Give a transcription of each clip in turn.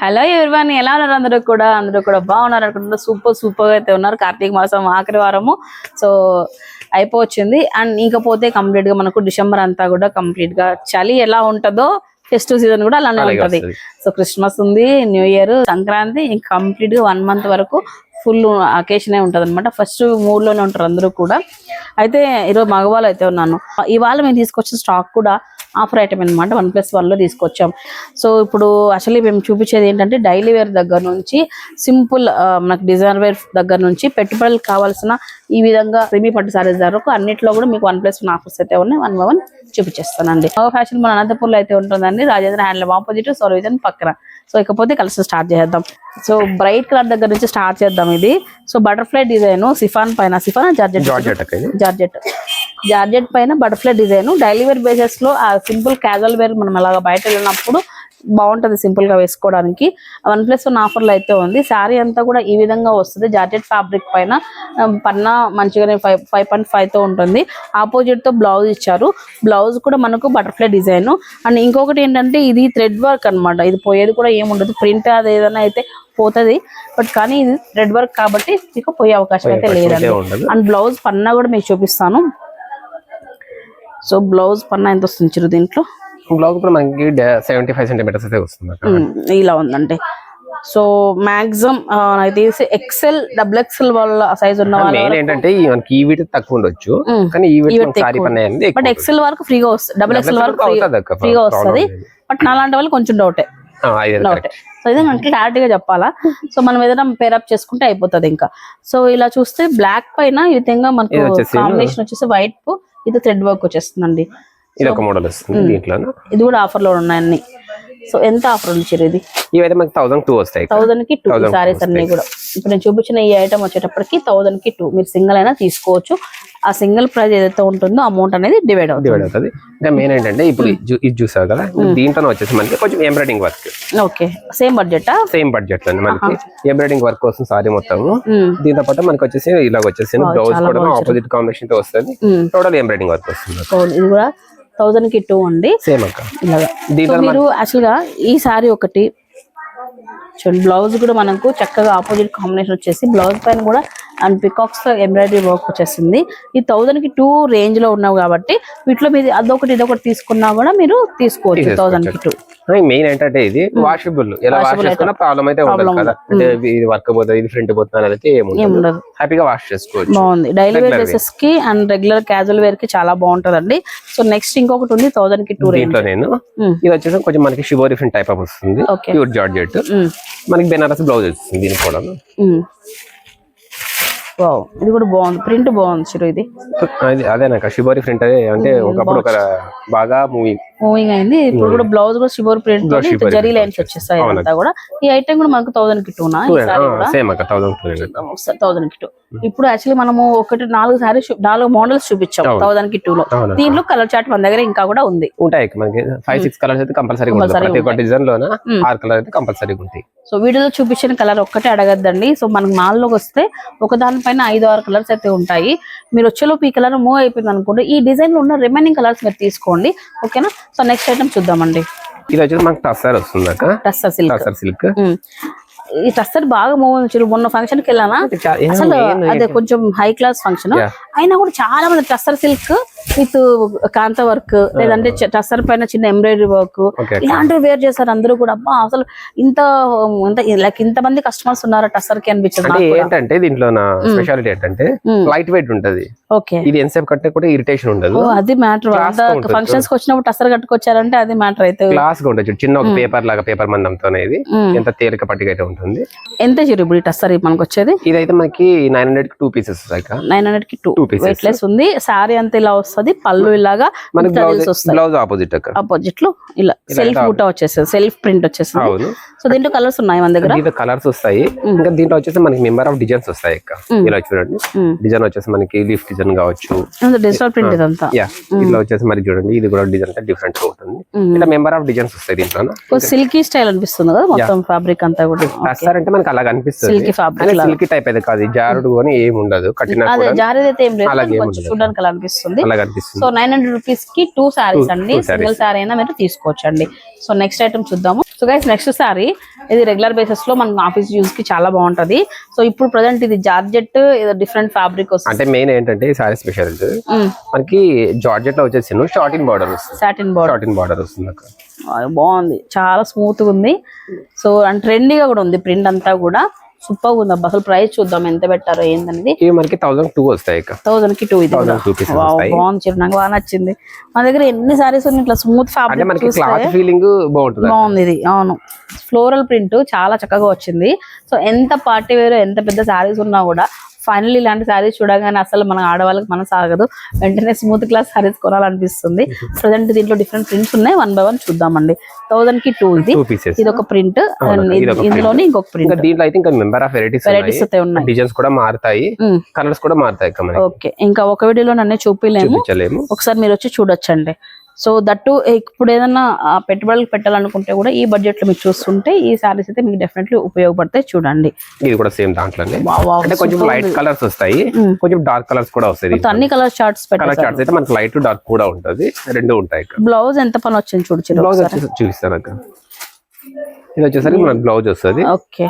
Hello everyone ఎలా ఉన్నారు అందరూ కూడా? అందరూ కూడా బాగున్నారు అనుకుంటున్నారు సూపర్ సూపర్గా అయితే ఉన్నారు. కార్తీక మాసం ఆఖరి వారము. సో అయిపోవచ్చింది. అండ్ ఇంకపోతే కంప్లీట్గా మనకు డిసెంబర్ అంతా కూడా కంప్లీట్గా చలి ఎలా ఉంటుందో ఫెస్టివ్ సీజన్ కూడా అలానే ఉంటది. సో క్రిస్మస్ ఉంది న్యూ ఇయర్ సంక్రాంతి ఇంకా కంప్లీట్గా వన్ మంత్ వరకు ఫుల్ అకేషనే ఉంటుంది అనమాట ఫస్ట్ మూడ్లోనే ఉంటారు అందరూ కూడా. అయితే ఈరోజు మగవాళ్ళు అయితే ఉన్నాను. ఇవాళ మేము తీసుకొచ్చిన స్టాక్ కూడా ఆఫర్ ఐటమ్ అనమాట వన్ ప్లస్ వన్లో తీసుకొచ్చాం. సో ఇప్పుడు అసలు మేము చూపించేది ఏంటంటే డైలీ వేర్ దగ్గర నుంచి సింపుల్ మనకు డిజైనర్ వేర్ దగ్గర నుంచి పెట్టుబడులు కావాల్సిన ఈ విధంగా సెమీ పట్టు సారీస్ వరకు అన్నింటిలో కూడా మీకు వన్ ప్లస్ వన్ ఆఫర్స్ అయితే ఉన్నాయి. వన్ బై వన్ చూపించేస్తానండి. మగ ఫ్యాషన్ మన అనంతపూర్లో అయితే ఉంటుందండి. రాజేంద్ర హ్యాండ్లూమ్ ఆపోజిట్ సొరవిజన్ పక్కన. సో ఇకపోతే కలిసి స్టార్ట్ చేద్దాం సో బ్రైట్ కలర్ దగ్గర నుంచి స్టార్ట్ చేద్దాం ఇది. సో బటర్ఫ్లై డిజైన్ సిఫాన్ పైన సిఫాన్ జార్జెట్? Georgette georgette. పైన బటర్ఫ్లై డిజైన్ డైలీ వేర్ బేసెస్లో ఆ సింపుల్ క్యాజువల్ వేర్ మనం అలాగా బయట వెళ్ళినప్పుడు బాగుంటది సింపుల్గా వేసుకోవడానికి. వన్ ప్లస్ వన్ ఆఫర్లు అయితే ఉంది. శారీ అంతా కూడా ఈ విధంగా వస్తుంది. జార్జెట్ ఫ్యాబ్రిక్ పైన పన్నా మంచిగానే ఫైవ్ ఫైవ్ పాయింట్ ఫైవ్తో ఉంటుంది. ఆపోజిట్తో బ్లౌజ్ ఇచ్చారు. బ్లౌజ్ కూడా మనకు బటర్ఫ్లై డిజైన్. అండ్ ఇంకొకటి ఏంటంటే ఇది థ్రెడ్ వర్క్ అన్నమాట. ఇది పోయేది కూడా ఏముండదు ప్రింట్ అది ఏదైనా అయితే పోతది. బట్ కానీ ఇది థ్రెడ్ వర్క్ కాబట్టి మీకు పోయే అవకాశం అయితే లేదండి. అండ్ బ్లౌజ్ పన్నా కూడా మీకు చూపిస్తాను. సో బ్లౌజ్ పన్నా ఎంత వస్తుంది దీంట్లో? బ్లౌజ్ కూడా మనకి సెవెంటీ ఫైవ్ సెంటీమీటర్స్ అయితే వస్తుంది ఇలా ఉందండి సో మాక్సిమం నాకు తెలిసి ఎక్సెల్ డబుల్ ఎక్సెల్ వాళ్ళ సైజ్ ఉన్న వాళ్ళ ఏంటంటే మనకి ఈ వీటి తక్కువ ఉండొచ్చు కానీ ఈ వీటి బట్ ఎక్సెల్ వరకు ఫ్రీగా వస్తుంది. డబుల్ ఎక్సెల్ వరకు ఫ్రీగా వస్తుంది. బట్ నాలాంటి వాళ్ళు కొంచెం డౌటే డౌటే సో ఇది మనకి క్లారిటీగా చెప్పాలా? సో మనం ఏదైనా పేరప్ చేసుకుంటే అయిపోతుంది ఇంకా. సో ఇలా చూస్తే బ్లాక్ పైన ఈ విధంగా మనకు కాంబినేషన్ వచ్చేసి వైట్ ఇది థ్రెడ్ వర్క్ వచ్చేస్తుందండి. ఇది ఒక మోడల్ వస్తుంది దీంట్లో ఇది కూడా ఆఫర్లో ఉన్నాయి అన్ని. సో ఎంత ఆఫర్ ఉంది ఇది? ఇవైతే మనకి థౌసండ్ టూ వస్తాయి థౌసండ్కి టూ 1000 సారీస్ అన్ని కూడా. ఇప్పుడు నేను చూపించిన ఈ ఐటమ్ వచ్చేటప్పటికి థౌసండ్కి టూ మీరు సింగిల్ అయినా తీసుకోవచ్చు. ఆ సింగిల్ ప్రైస్ ఏదైతే ఉంటుందో అమౌంట్ అనేది డివైడ్ అవుతుంది. డివైడ్ అవుతుంది. ఇంకా మెయిన్ ఏంటంటే ఇప్పుడు ఇది చూ- ఇది చూసావు కదా? దీంట్లో వచ్చేసి మనకి కొంచెం embroidering work okay same budget same బడ్జెట్లో మనకి ఎంబ్రాయిడింగ్ వర్క్ వస్తుంది సారీ మొత్తం దీంతో పాటు మనకి వచ్చేసి ఇలాగ వచ్చేసి బ్లౌజ్ కూడా ఆపోజిట్ కాంబినేషన్తో వస్తుంది. టోటల్ ఎంబ్రాయిడింగ్ వర్క్ వస్తుంది. ఇది కూడా థౌసండ్కి టూ అండి సేమ్ అక్క. ఇలాగా. సో దీంట్లో మీరు యాక్చువల్గా ఈ సారీ ఒకటి చూడండి బ్లౌజ్ కూడా మనకు చక్కగా ఆపోజిట్ కాంబినేషన్ వచ్చేసి బ్లౌజ్ పైన కూడా అండ్ పికాక్స్ ఎంబ్రాయిడరీ వర్క్ వచ్చేసింది. ఈ థౌసండ్కి టూ రేంజ్లో ఉన్నావు కాబట్టి వీటిలో మీరు అదొకటి ఇదొకటి తీసుకున్నా కూడా మీరు తీసుకోవచ్చు థౌసండ్కి టూ. మెయిన్ ఏంటంటే ఇది వాషబుల్ ఎలా వాష్ చేసుకున్నా ప్రాబ్లం అయితే ఉండదు కదా. అంటే ఇది వర్క్ పోతుంది ఇది ఫ్రంట్ పోతుంది ఏముండదు. హ్యాపీగా వాష్ చేసుకోవచ్చు. బాగుంది. డైలీ వేర్ డ్రెస్సెస్కి అండ్ రెగ్యులర్ క్యాజువల్ వేర్కి చాలా బాగుంటదండి. సో నెక్స్ట్ ఇంకొకటి ఉంది థౌసండ్కి టూ దీంట్లో నేను. ఇది వచ్చేసి కొంచెం మనకి డిఫరెంట్ టైప్ ఆఫ్ వస్తుంది. ప్యూర్ జార్జెట్ మనకి బెనారస్ బ్లౌజ్ వస్తుంది దీనికి కూడా. వావ్ ఇది కూడా బాగుంది. ప్రింట్ బాగుంది చిరు ఇది. అది అదేనాక షిబోరి ప్రింట్ అదే. అంటే ఒకప్పుడు ఒక బాగా మూవింగ్ మూవింగ్ అయింది. ఇప్పుడు కూడా బ్లౌజ్ కూడా షిబోర్ ప్రింట్ జరీ లైన్స్ వచ్చేస్తాయి అంతా కూడా. ఈ ఐటమ్ కూడా మనకు థౌసండ్కి టూనా ఈ సారీ కూడా? సేమ్ అక్క థౌసండ్ థౌసండ్కి టూ ఇప్పుడు యాక్చువల్లీ మనము ఒకటి నాలుగు సారీస్ నాలుగు మోడల్స్ చూపించాం. థౌసండ్కి టూ లో. దీంట్లో కలర్ చార్ట్ మన దగ్గర ఇంకా కూడా ఉంది. ఉంటాయి మనకి. ఫైవ్ సిక్స్ కలర్స్ అయితే కంపల్సరీ ప్రతి ఒక్క డిజైన్ లోన మ్మ్. ఆరు కలర్ అయితే కంపల్సరీ ఉంటాయి. సో వీడియోలో చూపించిన కలర్ ఒక్కటే అడగద్దండి. సో మనకి మాల్లోకి వస్తే ఒక దానిపైన ఐదు ఆరు కలర్స్ అయితే ఉంటాయి. మీరు వచ్చేలోపు ఈ కలర్ మూవ్ అయిపోయింది అనుకోండి. ఈ డిజైన్లో ఉన్న రిమైనింగ్ కలర్స్ మీరు తీసుకోండి. ఓకేనా? సో నెక్స్ట్ ఐటమ్ చూద్దామండి. ఇది వచ్చేసి మనకి టస్సర్ వస్తుంది టస్సర్ సిల్క్. టస్సర్ సిల్క్. ఈ టస్సర్ బాగా మూవ్ అవుతుంది మొన్న ఫంక్షన్కి వెళ్ళానా? అసలు అదే కొంచెం హై క్లాస్ ఫంక్షన్. అయినా కూడా చాలా మంది tussar silk with kantha work లేదంటే టస్సర్ పైన చిన్న ఎంబ్రాయిడరీ వర్క్ ఇలాంటివి వేర్ చేశారు అందరూ కూడా. అబ్బా అసలు ఇంత ఇంత లైక్ ఇంత మంది కస్టమర్స్ ఉన్నారు టస్సర్కి అనిపించదు. ఏంటంటే దీంట్లో నా స్పెషాలిటీ ఏంటంటే మ్మ్. లైట్ వెయిట్ ఉంటది. ఓకే ఇది ఎంతసేపు కట్టే కూడా ఇరిటేషన్ ఉండదు. అది మ్యాటర్. ఫంక్షన్స్కి వచ్చినప్పుడు టస్సర్ కట్టుకొచ్చారంటే అది మ్యాటర్ అయితే. క్లాస్గా ఉంటుంది చిన్న ఒక పేపర్ లాగా పేపర్ మందంతో ఇది. మ్మ్. ఎంత తేలిక పట్టిక అయితే ఉంటుంది. ఎంత చిరు ఇప్పుడు టస్సర్ మనకు వచ్చేది ఇదైతే మనకి nine hundred two pieces nine హండ్రెడ్కి టూ. వెయిట్ లెస్ ఉంది. సారీ అంతా ఇలా వస్తుంది. పళ్ళు ఇలాగా మనకి బ్లౌజ్ ఆపోజిట్ ఆపోజిట్లో ఇలా సెల్ఫ్ బూటా వచ్చేస్తుంది. సెల్ఫ్ ప్రింట్ వచ్చేస్తుంది. అవును. సో దీంట్లో కలర్స్ ఉన్నాయి మన దగ్గర? కలర్స్ వస్తాయి. ఇంకా దీంట్లో వచ్చేసి మనకి మెంబర్ ఆఫ్ డిజైన్స్ వస్తాయి అక్క. ఇలా చూడండి. డిజైన్ వచ్చేసి మనకి లీఫ్ డిజైన్ కావచ్చు. డిజిటల్ ప్రింట్ ఇదంతా. యా ఇట్లా వచ్చేసి మరి చూడండి. ఇది కూడా డిజైన్ అంటే డిఫరెంట్గా ఉంటుంది. ఇలా మెంబర్ ఆఫ్ డిజైన్స్ వస్తాయి దీంట్లో సిల్కీ స్టైల్ అనిపిస్తుంది కదా మొత్తం ఫ్యాబ్రిక్ అంతా కూడా. టస్సర్ అంటే మనకి అలాగ అనిపిస్తుంది సిల్కీ టైప్ అయితే కాదు. జారుడు అని ఏమి ఉండదు కట్టినా. చూడడానికి అలా అనిపిస్తుంది. సో నైన్ హండ్రెడ్ రూపీస్కి టూ సారీస్ అండి. సింగిల్ సారీ అయినా మీరు తీసుకోవచ్చు అండి సో నెక్స్ట్ ఐటమ్ చూద్దాము. సో గైస్ నెక్స్ట్ సారీ ఇది రెగ్యులర్ బేసిస్లో మనకి ఆఫీస్ యూస్కి చాలా బాగుంటది. సో ఇప్పుడు ప్రజెంట్ ఇది జార్జెట్ డిఫరెంట్ ఫ్యాబ్రిక్ వస్తుంది. అంటే మెయిన్ ఏంటంటే సారీ స్పెషాలిటీ మనకి జార్జెట్లో వచ్చేసి షార్టిన్ బార్డర్ వస్తుంది. సాటిన్ బార్డర్ షార్టిన్ బార్డర్ వస్తుంది బాగుంది. చాలా స్మూత్గా ఉంది. సో అండ్ ట్రెండీగా కూడా ఉంది ప్రింట్ అంతా కూడా. సూపర్ ఉంది అబ్బా. అసలు ప్రైస్ చూద్దాం ఎంత పెట్టారో ఏందనేది. ఇవి మనకి థౌసండ్ టూ వస్తాయి థౌసండ్కి టూ ఇది బాగుంది చీర నాకు బాగా నచ్చింది. మన దగ్గర ఎన్ని సారీస్ ఉన్నాయి ఇట్లా స్మూత్ ఫ్యాబ్రిక్ ఫీలింగ్ బాగుంటుంది బాగుంది ఇది అవును. ఫ్లోరల్ ప్రింట్ చాలా చక్కగా వచ్చింది. సో ఎంత పార్టీ వేర్ ఎంత పెద్ద శారీస్ ఉన్నా కూడా ఫైనల్ ఇలాంటి శారీస్ చూడగానే అసలు మన ఆడవాళ్ళకి మనసు ఆగదు. వెంటనే స్మూత్ క్లాస్ శారీస్ కొనాలనిపిస్తుంది. ప్రజెంట్ దీంట్లో డిఫరెంట్ ప్రింట్స్ ఉన్నాయి. వన్ బై వన్ చూద్దామండి. థౌసండ్కి టూ ఇది. ఇది ఒక ప్రింట్. ఇందులోనే ఇంకొక ఇంకా ప్రింట్ దీంట్లో అయితే ఇంకా మెంబర్ ఆఫ్ వెరైటీస్ వెరైటీస్ అయితే ఉన్నాయి. డిజైన్స్ కూడా మారుతాయి. కలర్స్ కూడా మారుతాయి ఓకే ఇంకా ఒక వీడియోలో నన్ను చూపించలేము. ఒకసారి మీరు వచ్చి చూడొచ్చండి. సో దట్టు ఇప్పుడు ఏదైనా పెట్టుబడులు పెట్టాలనుకుంటే కూడా ఈ బడ్జెట్లో మీరు చూస్తుంటే ఈ సారీస్ అయితే మీకు డెఫినెట్లీ ఉపయోగపడతాయి చూడండి. ఇది కూడా సేమ్ దాంట్లోనే అంటే కొంచెం లైట్. కలర్స్ వస్తాయి. కొంచెం డార్క్ కలర్స్ కూడా వస్తాయి అన్ని కలర్ చార్ట్స్ కలర్ చార్ట్స్ అయితే మనకి లైట్ డార్క్ కూడా ఉంటది. రెండు ఉంటాయి బ్లౌజ్ ఎంత పని వచ్చింది చూడు బ్లౌజ్ చూపిస్తాను అక్క. ఇది వచ్చేసరికి మనకి బ్లౌజ్ వస్తుంది. ఓకే.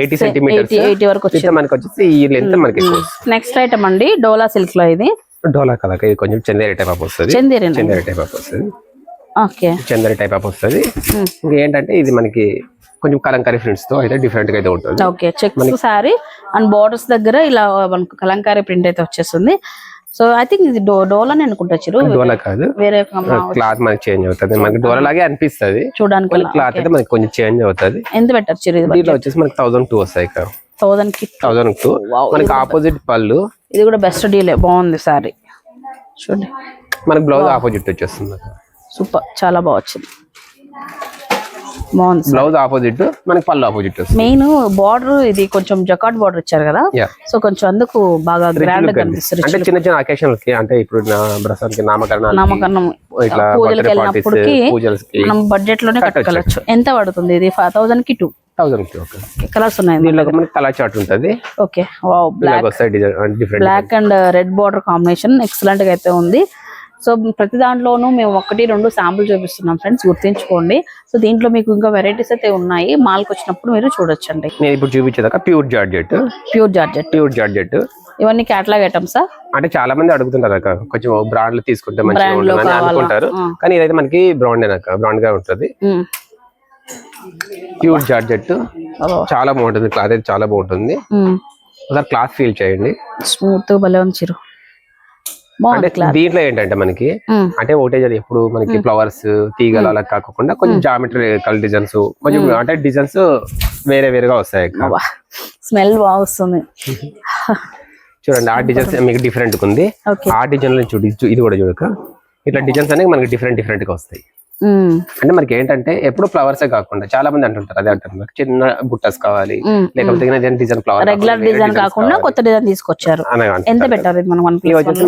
ఎయిటీ సెంటీమీటర్స్ ఎయిటీ వరకు మనకి వచ్చేసి ఈ లెంత్ మనకి నెక్స్ట్ ఐటమ్ అండి డోలా సిల్క్లో ఇది. డోలా కదా ఇది కొంచెం చందేరి టైప్ ఆఫ్ వస్తుంది. చందేరి చందేరి టైప్ ఆఫ్ వస్తుంది. ఓకే. చందేరి టైప్ ఆఫ్ వస్తుంది. ఇంకా ఏంటంటే ఇది మనకి కొంచెం కలంకారీ ప్రింట్స్తో అయితే డిఫరెంట్గా అయితే ఉంటుంది. Okay checks sari and borders దగ్గర ఇలా మనకు కలంకారీ ప్రింట్ అయితే వచ్చేస్తుంది. సో ఐ థింక్ ఇది డో డోలానే అనుకుంటా చిరు. డోలా కాదు. వేరే క్లాత్ మనకి చేంజ్ అవుతుంది. మనకి డోలా లాగే అనిపిస్తుంది. చూడడానికి. క్లాత్ అయితే మనకి కొంచెం చేంజ్ అవుతుంది. ఎంత పెట్టారు చిరు ఇది దీంట్లో వచ్చేసి మనకి థౌసండ్ టూ వస్తాయి ఇక్కడ. థౌసండ్కి థౌసండ్ టూ. మనకి ఆపోజిట్ పళ్ళు. ఇది కూడా బెస్ట్ డీలే బాగుంది సారీ. చూడండి. మనకి బ్లౌజ్ ఆపోజిట్ వచ్చేస్తుంది సూపర్. చాలా బాగా వచ్చింది. బాగుంది బ్లౌజ్ ఆపోజిట్ మనకి పళ్ళు ఆపోజిట్ మెయిన్ బార్డర్ ఇది కొంచెం జకాట్ బార్డర్ ఇచ్చారు కదా? సో కొంచెం అందుకు బాగా గ్రాండ్ కనిపిస్తుంది అంటే చిన్న చిన్న అకేషన్ అంటే ఇప్పుడు నామకరణం ఇట్లా పూజలకి వెళ్ళినప్పటికి మనం బడ్జెట్లోనే కట్టుకోవచ్చు. ఎంత పడుతుంది ఇది? ఫైవ్ థౌసండ్కి టూ థౌసండ్ కలర్స్ ఉన్నాయి దీనిలో మనకి కలర్ చార్ట్ ఉంటుంది. Okay. Wow black design different black and red border combination ఎక్సలెంట్గా అయితే ఉంది. సో ప్రతి దాంట్లోనూ మేము ఒకటి రెండు శాంపుల్ చూపిస్తున్నాం ఫ్రెండ్స్ గుర్తుంచుకోండి. సో దీంట్లో మీకు ఇంకా వెరైటీస్ అయితే ఉన్నాయి. మాల్కి వచ్చినప్పుడు మీరు చూడొచ్చండి. నేను ఇప్పుడు చూపించేదాకా pure georgette. Pure georgette. Pure georgette. ఇవన్నీ క్యాటలాగ్ ఐటమ్సా అంటే చాలా మంది అడుగుతుంటారు అక్క. కొంచెం తీసుకుంటే మంచిగా Brand లో ఉంటుందని కావాలా? అనుకుంటారు. కానీ ఇదైతే మనకి బ్రాండ్ అక్క. బ్రాండ్గా ఉంటుంది. ప్యూర్ జార్జెట్ చాలా బాగుంటుంది. క్లాత్ అయితే చాలా బాగుంటుంది. ఒకసారి క్లాత్ ఫీల్ చేయండి. స్మూత్ భలే ఉంచిరు అంటే బాగుంది దీంట్లో ఏంటంటే మనకి అంటే ఒకటే ఎప్పుడు మనకి ఫ్లవర్స్ తీగలు అలా కాకుండా కొంచెం జామెట్రీ కలర్ డిజైన్స్ కొంచెం అంటే డిజైన్స్ వేరే వేరేగా వస్తాయి. స్మెల్ బాగా వస్తుంది. చూడండి ఆ డిజైన్స్ మీకు డిఫరెంట్ ఉంది. ఆ డిజైన్లో చూడు ఇది- కూడా చూడక ఇట్లా డిజైన్స్ అనేవి మనకి డిఫరెంట్ డిఫరెంట్గా వస్తాయి. అంటే మనకి ఏంటంటే ఎప్పుడు ఫ్లవర్స్ కాకుండా చాలా మంది అంటుంటారు అదే అంటారు చిన్న బుట్టస్ కావాలి. లేకపోతే డిజైన్ ఫ్లవర్ రెగ్యులర్ డిజైన్ కాకుండా కొత్త డిజైన్ తీసుకొచ్చారు. ఎంత పెట్టారు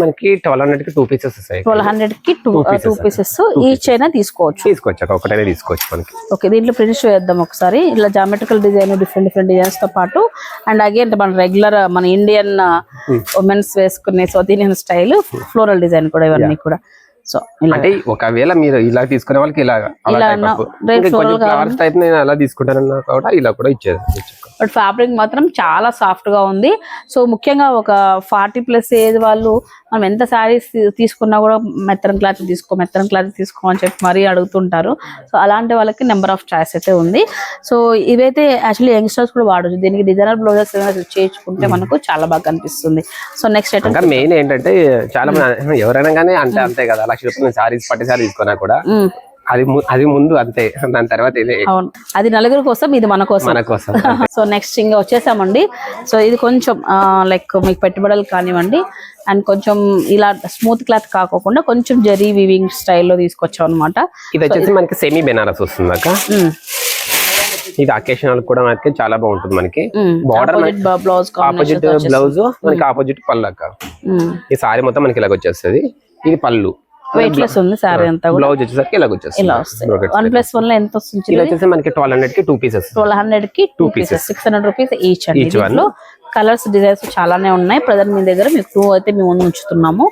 మనకి ట్వెల్వ్ హండ్రెడ్కి టూ పీసెస్ ట్వెల్వ్ హండ్రెడ్కి టూ టూ పీసెస్ ఈచ్ అయినా తీసుకోవచ్చు. తీసుకోవచ్చు ఒకటైనా తీసుకోవచ్చు మనకి. ఓకే దీంట్లో ప్రింట్స్ వేద్దాం ఒకసారి. ఇలా జామెట్రికల్ డిజైన్ డిఫరెంట్ డిఫరెంట్ డిజైన్స్తో పాటు. అండ్ అగైన్ మన రెగ్యులర్ మన ఇండియన్ ఉమెన్స్ వేసుకునే south Indian style floral design కూడా ఇవన్నీ కూడా. సో అంటే ఒకవేళ మీరు ఇలా తీసుకునే వాళ్ళకి ఇలా ఫ్లవర్స్ టైప్ నేను అలా తీసుకుంటానన్నా కూడా ఇలా కూడా ఇచ్చేది బట్ ఫ్యాబ్రిక్ మాత్రం చాలా సాఫ్ట్గా ఉంది. సో ముఖ్యంగా ఒక ఫార్టీ ప్లస్ ఏజ్ వాళ్ళు మనం ఎంత శారీస్ తీసుకున్నా కూడా మెత్తరం క్లాత్ తీసుకో మెత్తరం క్లాత్ తీసుకో అని చెప్పి మరీ అడుగుతుంటారు. సో అలాంటి వాళ్ళకి నెంబర్ ఆఫ్ చాయిస్ అయితే ఉంది. సో ఇవైతే యాక్చువల్లీ యంగ్స్టర్స్ కూడా వాడచ్చు. దీనికి డిజైనర్ బ్లౌజెస్ చేయించుకుంటే మనకు చాలా బాగా కనిపిస్తుంది. సో నెక్స్ట్ ఐటమ్ మెయిన్ ఏంటంటే చాలా మంది ఎవరైనా కానీ అంటే అంతే కదా లక్ష రూపాయలు సారీస్ పట్టి సారీ తీసుకున్నా కూడా అది అది ముందు అంతే. దాని తర్వాత ఇదే. అవును. అది నలుగురు కోసం ఇది మన కోసం. మన కోసం సో నెక్స్ట్ ఇంకా వచ్చేసామండి. సో ఇది కొంచెం లైక్ మీకు పెట్టుబడులు కానివ్వండి. అండ్ కొంచెం ఇలా స్మూత్ క్లాత్ కాకోకుండా కొంచెం జరీ వివింగ్ స్టైల్లో తీసుకొచ్చాం అనమాట ఇది వచ్చేసి మనకి సెమీ బెనారస్ వస్తుంది అక్క. ఇది అకేషనల్ కూడా మనకి చాలా బాగుంటుంది మనకి. బార్డర్ బ్లౌజ్ ఆపోజిట్ బ్లౌజ్ మనకి ఆపోజిట్ పళ్ళు అక్క. ఈ సారీ మొత్తం మనకి ఇలాగ వచ్చేస్తుంది. ఇది పళ్ళు. వెయిట్ లెస్ ఉంది సారీ అంతా బ్లౌజ్ వచ్చేసరికి ఇలాగ వచ్చేస్తుంది. ఇలా వస్తాయి. వన్ ప్లస్ వన్లో ఎంత వస్తుంది ఇది వచ్చేసి మనకి ట్వెల్వ్ హండ్రెడ్కి టూ పీసెస్ ట్వెల్వ్ హండ్రెడ్కి two pieces six hundred rupees each అండి దీంట్లో. కలర్స్ డిజైన్స్ చాలానే ఉన్నాయి. ప్రజెంట్ మీ దగ్గర మీకు టూ అయితే మేము ముందు ఉంచుతున్నాము.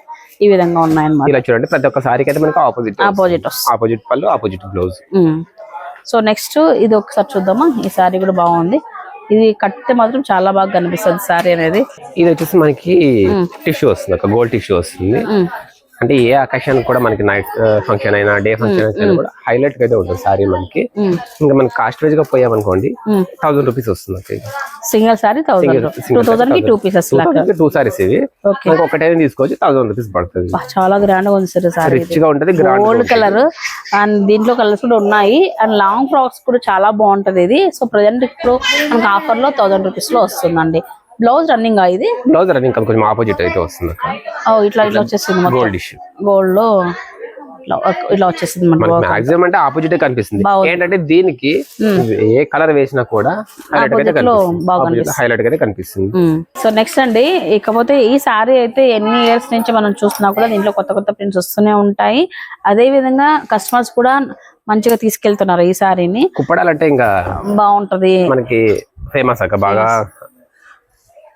ఈ విధంగా ఉన్నాయి అన్నమాట ఇలా చూడండి ప్రతి ఒక్క సారీకి అయితే మనకి ఆపోజిట్ ఆపోజిట్ వస్తుంది. ఆపోజిట్ పళ్ళు ఆపోజిట్ బ్లౌజ్. సో నెక్స్ట్ ఇది ఒకసారి చూద్దామా? ఈ సారీ కూడా బాగుంది. ఇది కట్టితే మాత్రం చాలా బాగా కనిపిస్తుంది సారీ అనేది. ఇది వచ్చేసి మనకి టిష్యూ వస్తుంది ఒక గోల్డ్ టిష్యూ వస్తుంది. అంటే ఏ అకేషన్ కూడా మనకి నైట్ ఫంక్షన్ అయినా డే ఫంక్షన్ అయినా కూడా హైలైట్గా అయితే ఉంటుంది సారీ మనకి. ఇంకా మనకి కాస్ట్ వైజ్గా పోయామనుకోండి. థౌసండ్ రూపీస్ వస్తుంది single sari two two pieces లాగా టూ సారీస్ మనకి ఒకటైనా తీసుకోవచ్చు థౌసండ్ రూపీస్ పడుతుంది. చాలా గ్రాండ్గా ఉంది సార్ రిచ్గా ఉంటది గ్రాండ్ గోల్డ్ కలర్ అండ్ దీంట్లో కలర్స్ కూడా ఉన్నాయి. అండ్ లాంగ్ ఫ్రాక్స్ కూడా చాలా బాగుంటది ఇది. సో ప్రజెంట్ ఇప్పుడు మనకి ఆఫర్లో థౌసండ్ రూపీస్లో వస్తుందండి. బ్లౌజ్ రన్నింగ్ ఇది? బ్లౌజ్ రన్నింగ్ కొంచెం ఆపోజిట్ అయితే వస్తుంది. ఓ ఇట్లా ఇట్లా వచ్చేసింది మొత్తం. గోల్డ్ ఇష్యూ గోల్డ్లో ఇట్లా వచ్చేసింది మనకి మాక్సిమం అంటే ఆపోజిట్ కనిపిస్తుంది. ఏంటంటే దీనికి ఏ కలర్ వేసినా కూడా హైలైట్ బాగా కనిపిస్తుంది హైలైట్ అయితే కనిపిస్తుంది. సో నెక్స్ట్ అండి ఇకపోతే ఈ సారీ అయితే ఎన్ని ఇయర్స్ నుంచి మనం చూస్తున్నా కూడా దీంట్లో కొత్త కొత్త ప్రింట్స్ వస్తూనే ఉంటాయి. అదే విధంగా కస్టమర్స్ కూడా మంచిగా తీసుకెళ్తున్నారు ఈ సారీని కుప్పడాలంటే ఇంకా బాగుంటది. మనకి ఫేమస్ అక్క బాగా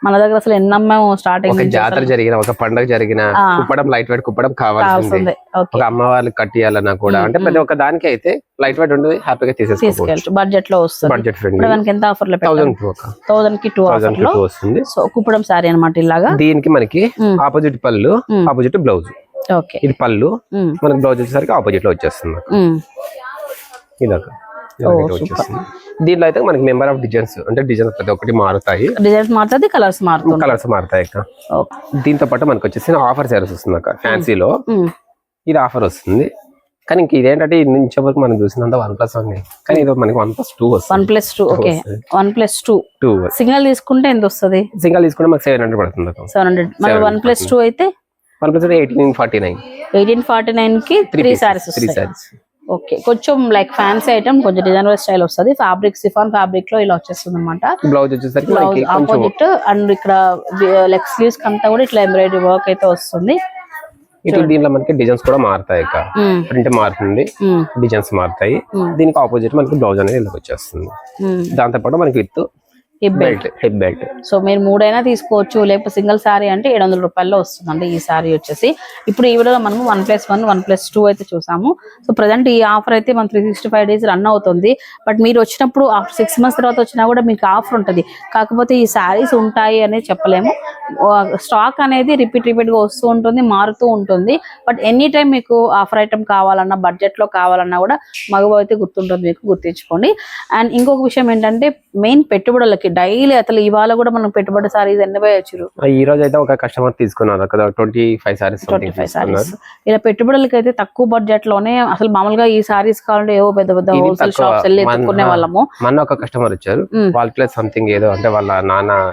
మన దగ్గర అసలు ఎన్ని అమ్మాము స్టార్టింగ్ ఒక జాతర జరిగిన ఒక పండుగ జరిగిన కుప్పడం లైట్ వెయిట్ కుప్పడం కావాల్సిందే. ఒక అమ్మవాళ్ళు కట్టియాలన్నా కూడా. అంటే ప్రతి ఒక్క దానికి అయితే లైట్ వెయిట్ ఉంటుంది హ్యాపీగా తీసేసుకోవచ్చు. బడ్జెట్లో వస్తుంది. బడ్జెట్ మనకి ఎంత ఆఫర్లో థౌసండ్ థౌసండ్కి టూ థౌసండ్లో. వస్తుంది. సో కుప్పడం సారీ అన్నమాట ఇలాగా. దీనికి మనకి ఆపోజిట్ పళ్ళు ఆపోజిట్ బ్లౌజ్ ఓకే ఇది పళ్ళు. మనకి బ్లౌజ్ వచ్చేసరికి ఆపోజిట్లో వచ్చేస్తుంది. ఇదాక. దీంట్లో అయితే మనకి మెంబర్ ఆఫ్ డిజైన్స్ అంటే డిజైన్స్ ప్రతి ఒక్కటి మారుతాయి. డిజైన్స్ మారుతుంది కలర్స్ మారుతుంది కలర్స్ మారుతాయి అక్క. దీంతో పాటు మనకి వచ్చేసి ఆఫర్ సారీస్ వస్తుంది అక్క. ఫ్యాన్సీలో ఇది ఆఫర్ వస్తుంది. కానీ ఇంక ఇదేంటంటే ఇది నుంచి వరకు మనం చూసినంత వన్ ప్లస్ వన్ కానీ ఇది మనకి వన్ ప్లస్ టూ వన్ వస్తుంది plus two okay. One plus two. Two. Single తీసుకుంటే ఎంత వస్తుంది? సింగల్ తీసుకుంటే మనకి సెవెన్ హండ్రెడ్ పడుతుంది సెవెన్ హండ్రెడ్ మరి వన్ ప్లస్ టూ అయితే? One plus eighteen forty nine eighteen forty నైన్కి three saris three saris okay. కొంచెం లైక్ ఫ్యాన్సీ ఐటమ్ కొంచెం డిజైనర్ స్టైల్ వస్తుంది. ఫ్యాబ్రిక్ సిఫాన్ ఫ్యాబ్రిక్లో ఇలా వచ్చేస్తుంది అనమాట బ్లౌజ్ వచ్చేసరికి ఆపోజిట్ అండ్ ఇక్కడ లెగ్ స్లీవ్స్ అంతా కూడా ఇట్లా ఎంబ్రాయిడరీ వర్క్ అయితే వస్తుంది. దీంట్లో మనకి డిజైన్స్ కూడా మారుతాయి మ్మ్. ప్రింట్ మారుతుంది. డిజైన్స్ మారుతాయి. దీనికి ఆపోజిట్ మనకి బ్లౌజ్ అనేది ఇలా వచ్చేస్తుంది. దాంతో పాటు మనకి with belt. Belt hip belt so మీరు మూడైనా తీసుకోవచ్చు లేకపోతే సింగిల్ సారీ అంటే ఏడు వందల రూపాయల్లో వస్తుందండి ఈ సారీ వచ్చేసి. ఇప్పుడు ఈ వీడియోలో మనము one plus one one plus two అయితే చూసాము. సో ప్రజెంట్ ఈ ఆఫర్ అయితే మన three sixty five days run అవుతుంది. బట్ మీరు వచ్చినప్పుడు ఆఫ్టర్ సిక్స్ మంత్స్ తర్వాత వచ్చినా కూడా మీకు ఆఫర్ ఉంటుంది. కాకపోతే ఈ సారీస్ ఉంటాయి అనేది చెప్పలేము. స్టాక్ అనేది రిపీట్ రిపీట్గా వస్తూ ఉంటుంది మారుతూ ఉంటుంది. బట్ ఎనీ టైం మీకు ఆఫర్ ఐటమ్ కావాలన్నా బడ్జెట్లో కావాలన్నా కూడా మగవ అయితే గుర్తుంటుంది మీకు గుర్తించుకోండి. అండ్ ఇంకొక విషయం ఏంటంటే మెయిన్ పెట్టుబడులకి డైలీ అసలు ఇవాళ కూడా మనం పెట్టుబడి సారీస్ ఎన్ని వేయచ్చు ఈ రోజు అయితే ఒక కస్టమర్ తీసుకున్నారు. Twenty five saris twenty five saris. ఇలా పెట్టుబడులకి అయితే తక్కువ బడ్జెట్లోనే అసలు మామూలుగా ఈ సారీస్ కావాలంటే ఏవో పెద్ద పెద్ద హోల్సేల్. షాప్స్ వెళ్ళి మన- ఎత్తుకునే వాళ్ళము. మొన్న ఒక కస్టమర్ వచ్చారు. మ్మ్. వాళ్ళ ప్లస్ సంథింగ్ ఏదో అంటే వాళ్ళ నాన్న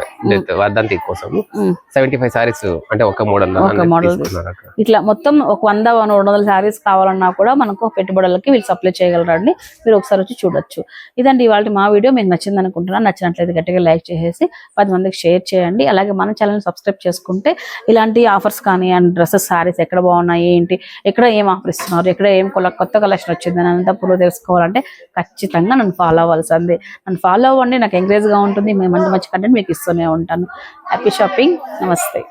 వర్ధంతి కోసం. సెవెంటీ ఫైవ్ సారీస్ అంటే ఒక మోడల్ అక్కడ. ఇట్లా మొత్తం ఒక వంద రెండు వందల శారీస్ కావాలన్నా కూడా మనకు పెట్టుబడులకి వీళ్ళు సప్లై చేయగలరండి. మీరు ఒకసారి వచ్చి చూడొచ్చు. ఇదండి ఇవాళ మా వీడియో. మీకు నచ్చింది అనుకుంటున్నాను. నచ్చినట్లయితే గట్టిగా లైక్ చేసేసి పది మందికి షేర్ చేయండి. అలాగే మన ఛానల్ సబ్స్క్రైబ్ చేసుకుంటే ఇలాంటి ఆఫర్స్ కానీ అండ్ డ్రెస్సెస్ శారీస్ ఎక్కడ బాగున్నాయి ఏంటి ఎక్కడ ఏం ఆఫర్ ఇస్తున్నారు ఎక్కడ ఏం కొత్త కలెక్షన్ వచ్చింది అని అంతా పూర్వ తెలుసుకోవాలంటే ఖచ్చితంగా నన్ను ఫాలో అవ్వాల్సింది. నన్ను ఫాలో అవ్వండి నాకు ఎంకరేజ్గా ఉంటుంది మేము మంచి మంచి కంటెంట్ మీకు ఇస్తూనే ఉంటాను. హ్యాపీ షాపింగ్ నమస్తే